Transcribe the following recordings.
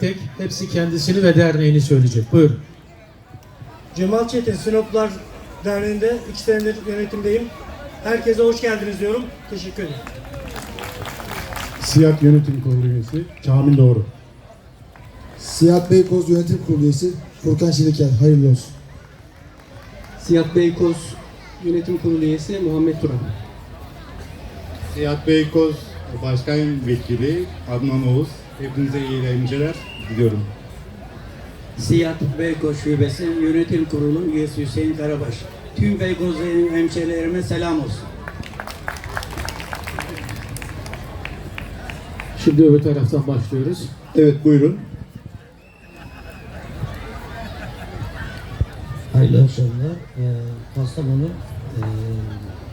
tek tek hepsi kendisini ve derneğini söyleyecek. Buyurun. Cemal Çetin Sinoplar Derneği'nde iki senedir yönetimdeyim. Herkese hoş geldiniz diyorum. Teşekkür ederim. Siyah Yönetim Kurulu üyesi Kamil Doğru. Siyah Beykoz Yönetim Kurulu üyesi Furkan Çeliker. Hayırlı olsun. Siyah Beykoz Yönetim Kurulu üyesi Muhammed Turan. Siyah Beykoz Başkan Vekili Adnan Oğuz. Hepinize iyi eğlenceler diliyorum. Siyah Beykoz Şubesi Yönetim Kurulu üyesi Hüseyin Karabaş. Tüm Beykozların hemşehrilerime selam olsun. Şimdi öbür taraftan başlıyoruz. Evet buyurun. Hayırlı akşamlar. Ee, Kastamonu e,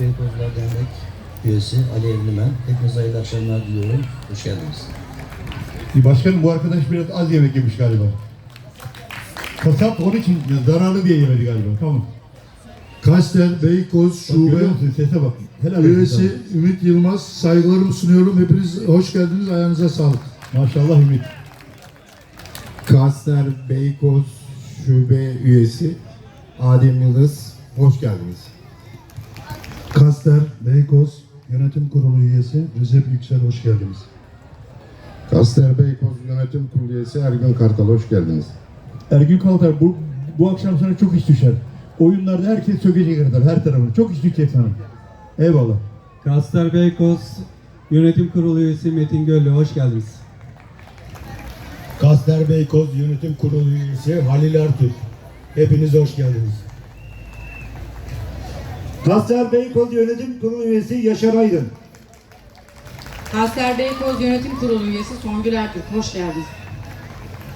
Beykozlar Dernek üyesi Ali Evlimen. Hepinize hayırlı akşamlar diliyorum. Hoş geldiniz. Başkanım bu arkadaş biraz az yemek yemiş galiba. Kasap onun için zararlı diye yemedi galiba. Tamam. Kaster Beykoz Şube musun? Sese bak. Helal olsun üyesi. Ümit Yılmaz saygılarımı sunuyorum. Hepiniz hoş geldiniz. Ayağınıza sağlık. Maşallah Ümit. Kaster Beykoz Şube üyesi Adem Yıldız hoş geldiniz. Kaster Beykoz Yönetim Kurulu üyesi Recep Yüksel hoş geldiniz. Kaster Beykoz Yönetim Kurulu üyesi Ergün Kartal hoş geldiniz. Ergün Kaltar bu, bu akşam sana çok iş düşer. Oyunlarda herkes sökecek kadar her tarafını. Çok iş düşecek sana. Eyvallah. Kastar Beykoz Yönetim Kurulu üyesi Metin Göllü. Hoş geldiniz. Kaster Beykoz Yönetim Kurulu üyesi Halil Artürk. Hepiniz hoş geldiniz. Kaster Beykoz Yönetim Kurulu üyesi Yaşar Aydın. Kasper Beykoz Yönetim Kurulu üyesi Songül Ertürk. Hoş geldiniz.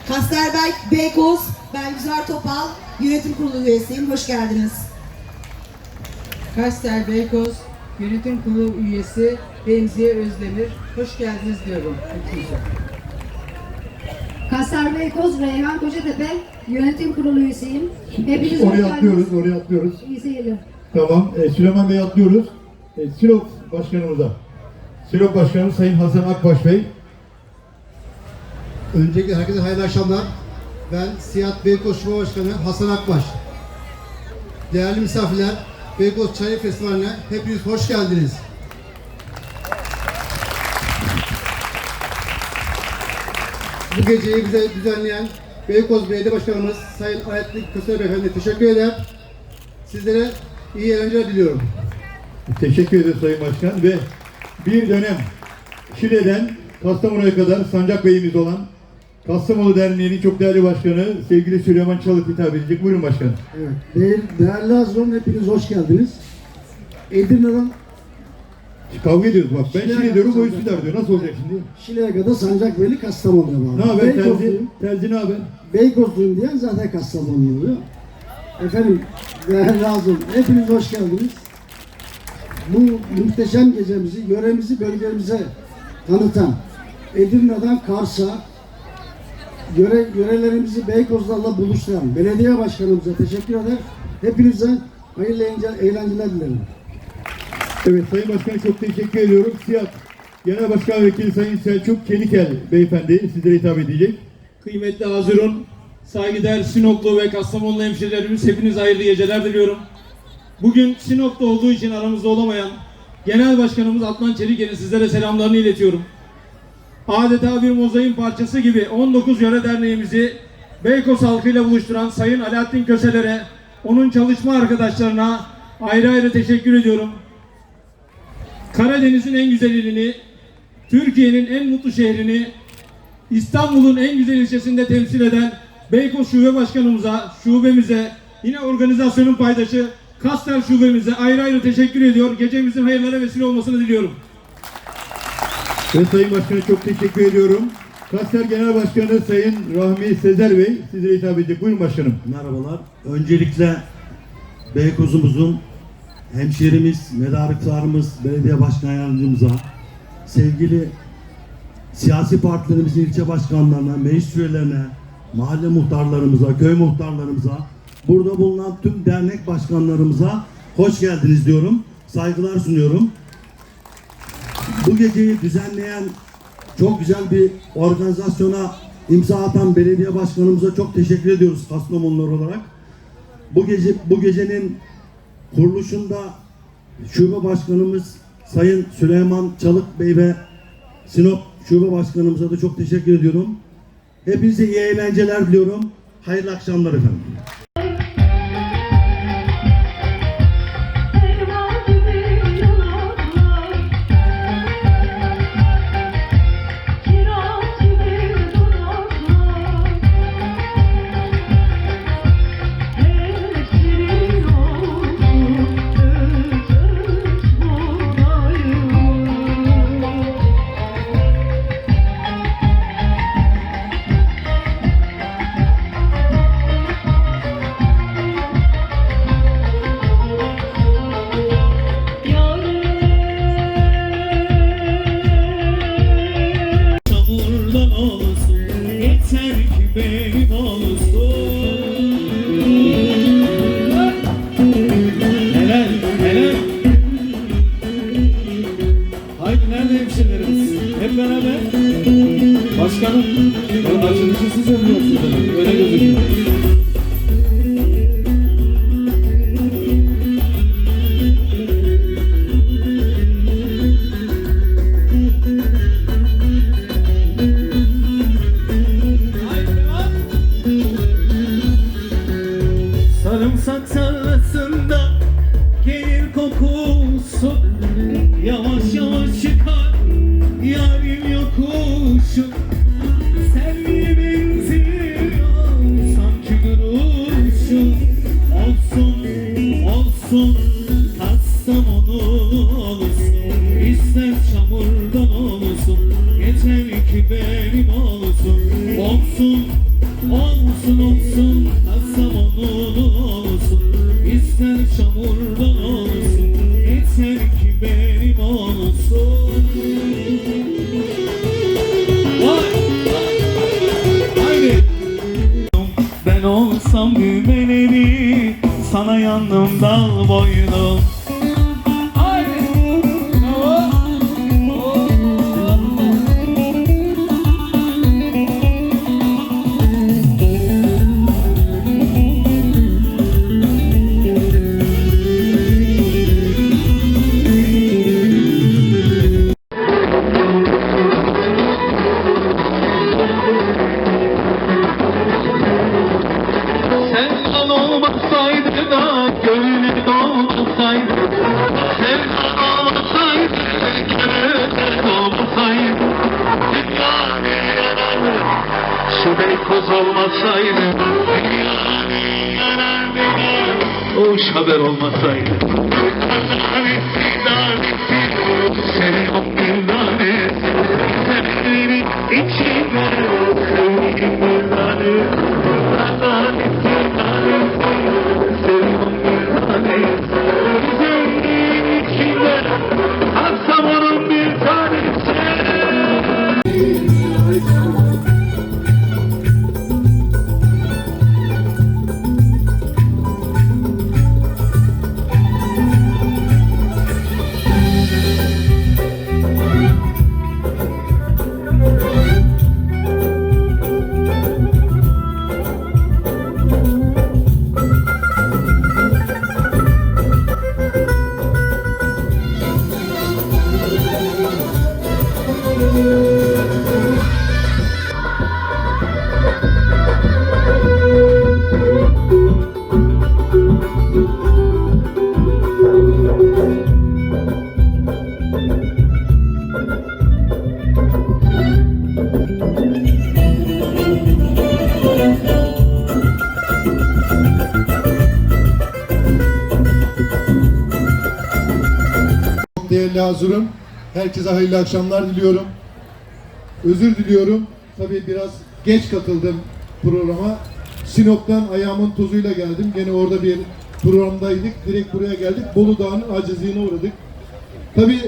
Kasterbey Beykoz, ben Topal, yönetim kurulu üyesiyim. Hoş geldiniz. Kasper Beykoz Yönetim Kurulu üyesi Remziye Özdemir. Hoş geldiniz diyorum. hepinize. Kaster Beykoz, Reyhan Kocatepe, yönetim kurulu üyesiyim. Hepiniz hoş Oraya geldiniz. atlıyoruz, oraya atlıyoruz. İyi seyirler. Tamam. E, Süleyman Bey atlıyoruz. E, Silop Başkanımıza. Silop Başkanımız Sayın Hasan Akbaş Bey. Öncelikle herkese hayırlı akşamlar. Ben Siyah Beykoz Şube Başkanı Hasan Akbaş. Değerli misafirler, Beykoz Çayı Festivali'ne hepiniz hoş geldiniz. Bu geceyi bize düzenleyen Beykoz Belediye Başkanımız Sayın Ayetlik Köse Beyefendi teşekkür eder. Sizlere iyi eğlenceler diliyorum. Teşekkür ederiz Sayın Başkan ve bir dönem Şile'den Kastamonu'ya kadar Sancak Bey'imiz olan Kastamonu Derneği'nin çok değerli başkanı sevgili Süleyman Çalık hitap edecek. Buyurun başkanım. Evet, değer, değerli Azron hepiniz hoş geldiniz. Edirne'den Kavga ediyoruz bak. Ben Şile Şile diyorum o Sancak. Üsküdar diyor. Nasıl olacak şimdi? Şile'ye kadar Sancakbeyli Kastamonu'ya bağlı. Ne haber Terzi? Terzi ne haber? Beykozluyum diyen zaten Kastamonu oluyor. Efendim, değerli Azron hepiniz hoş geldiniz. Bu muhteşem gecemizi, yöremizi, bölgemize tanıtan Edirne'den Kars'a göre, yörelerimizi Beykozlarla buluşturan belediye başkanımıza teşekkür eder. Hepinize hayırlı eğlence- eğlenceler dilerim. Evet Sayın Başkan'a çok teşekkür ediyorum. Siyah Genel Başkan Vekili Sayın Selçuk Çelikel beyefendi sizlere hitap edecek. Kıymetli Hazirun, saygıdeğer Sinoplu ve Kastamonlu hemşehrilerimiz hepiniz hayırlı geceler diliyorum. Bugün Sinop'ta olduğu için aramızda olamayan Genel Başkanımız Adnan Çeliker'in sizlere selamlarını iletiyorum. Adeta bir mozaiğin parçası gibi 19 yöre derneğimizi Beykoz halkıyla buluşturan Sayın Alaaddin Köseler'e, onun çalışma arkadaşlarına ayrı ayrı teşekkür ediyorum. Karadeniz'in en güzel ilini, Türkiye'nin en mutlu şehrini, İstanbul'un en güzel ilçesinde temsil eden Beykoz Şube Başkanımıza, şubemize, yine organizasyonun paydaşı Kastel Şubemize ayrı ayrı teşekkür ediyor. Gecemizin hayırlara vesile olmasını diliyorum. Ve Sayın Başkan'a çok teşekkür ediyorum. Kaster Genel Başkanı Sayın Rahmi Sezer Bey sizlere hitap edecek. Buyurun başkanım. Merhabalar. Öncelikle Beykoz'umuzun hemşerimiz, medariklarımız, belediye başkan yardımcımıza, sevgili siyasi partilerimizin ilçe başkanlarına, meclis üyelerine, mahalle muhtarlarımıza, köy muhtarlarımıza, burada bulunan tüm dernek başkanlarımıza hoş geldiniz diyorum. Saygılar sunuyorum. Bu geceyi düzenleyen çok güzel bir organizasyona imza atan belediye başkanımıza çok teşekkür ediyoruz Kastamonlular olarak. Bu gece bu gecenin kuruluşunda şube başkanımız Sayın Süleyman Çalık Bey ve Sinop şube başkanımıza da çok teşekkür ediyorum. Hepinize iyi eğlenceler diliyorum. Hayırlı akşamlar efendim. Benim olsun Olsun, olsun olsun Kastamonulu olsun Şu beykoz olmasaydı Hoş haber olmasaydı. Seni o Hazırım. Herkese hayırlı akşamlar diliyorum. Özür diliyorum. Tabii biraz geç katıldım programa. Sinop'tan ayağımın tozuyla geldim. Gene orada bir programdaydık. Direkt buraya geldik. Bolu Dağı'nın acizliğine uğradık. Tabii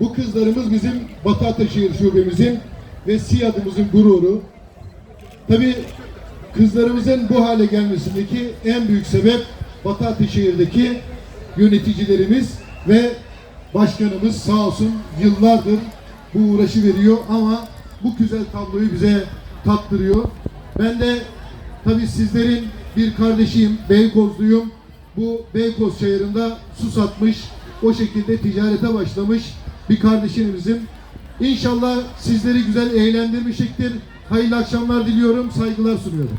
bu kızlarımız bizim Batı Ataşehir şubemizin ve SİAD'ımızın gururu. Tabii kızlarımızın bu hale gelmesindeki en büyük sebep Batı Ataşehir'deki yöneticilerimiz ve başkanımız sağ olsun yıllardır bu uğraşı veriyor ama bu güzel tabloyu bize tattırıyor. Ben de tabii sizlerin bir kardeşiyim, Beykozluyum. Bu Beykoz şehrinde su satmış, o şekilde ticarete başlamış bir kardeşimizim. İnşallah sizleri güzel eğlendirmişiktir. Hayırlı akşamlar diliyorum, saygılar sunuyorum.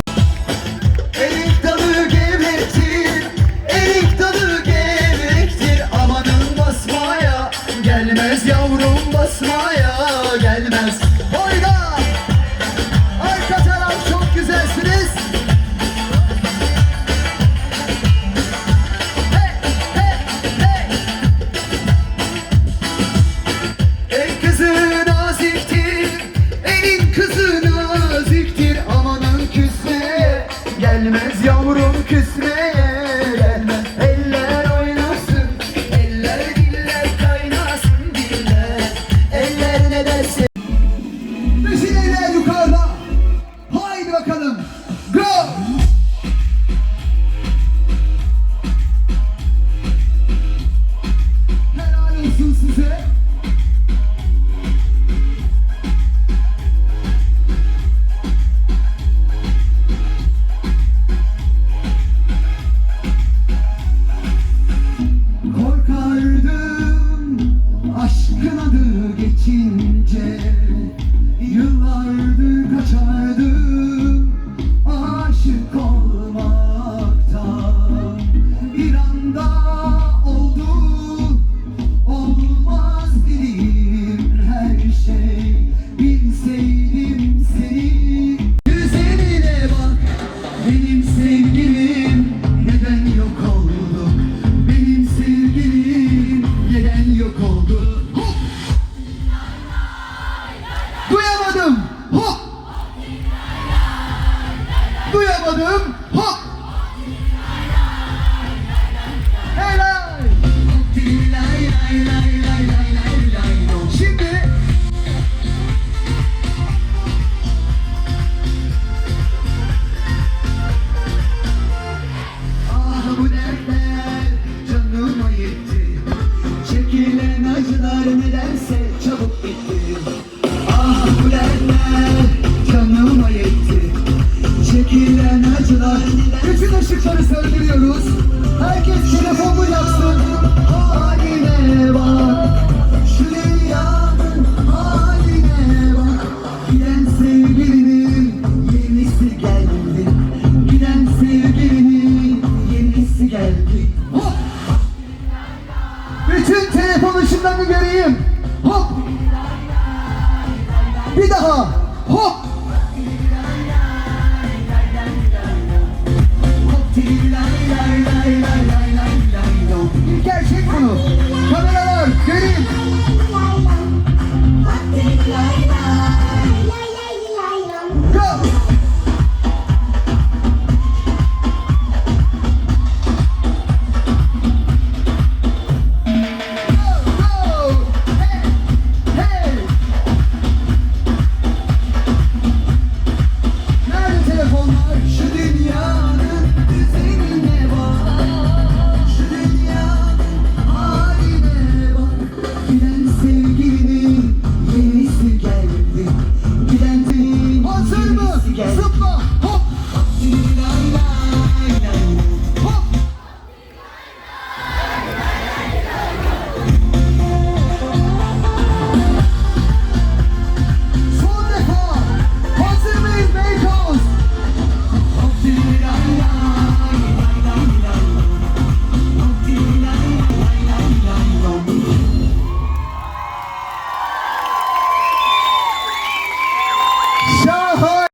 gelmez yavrum küsme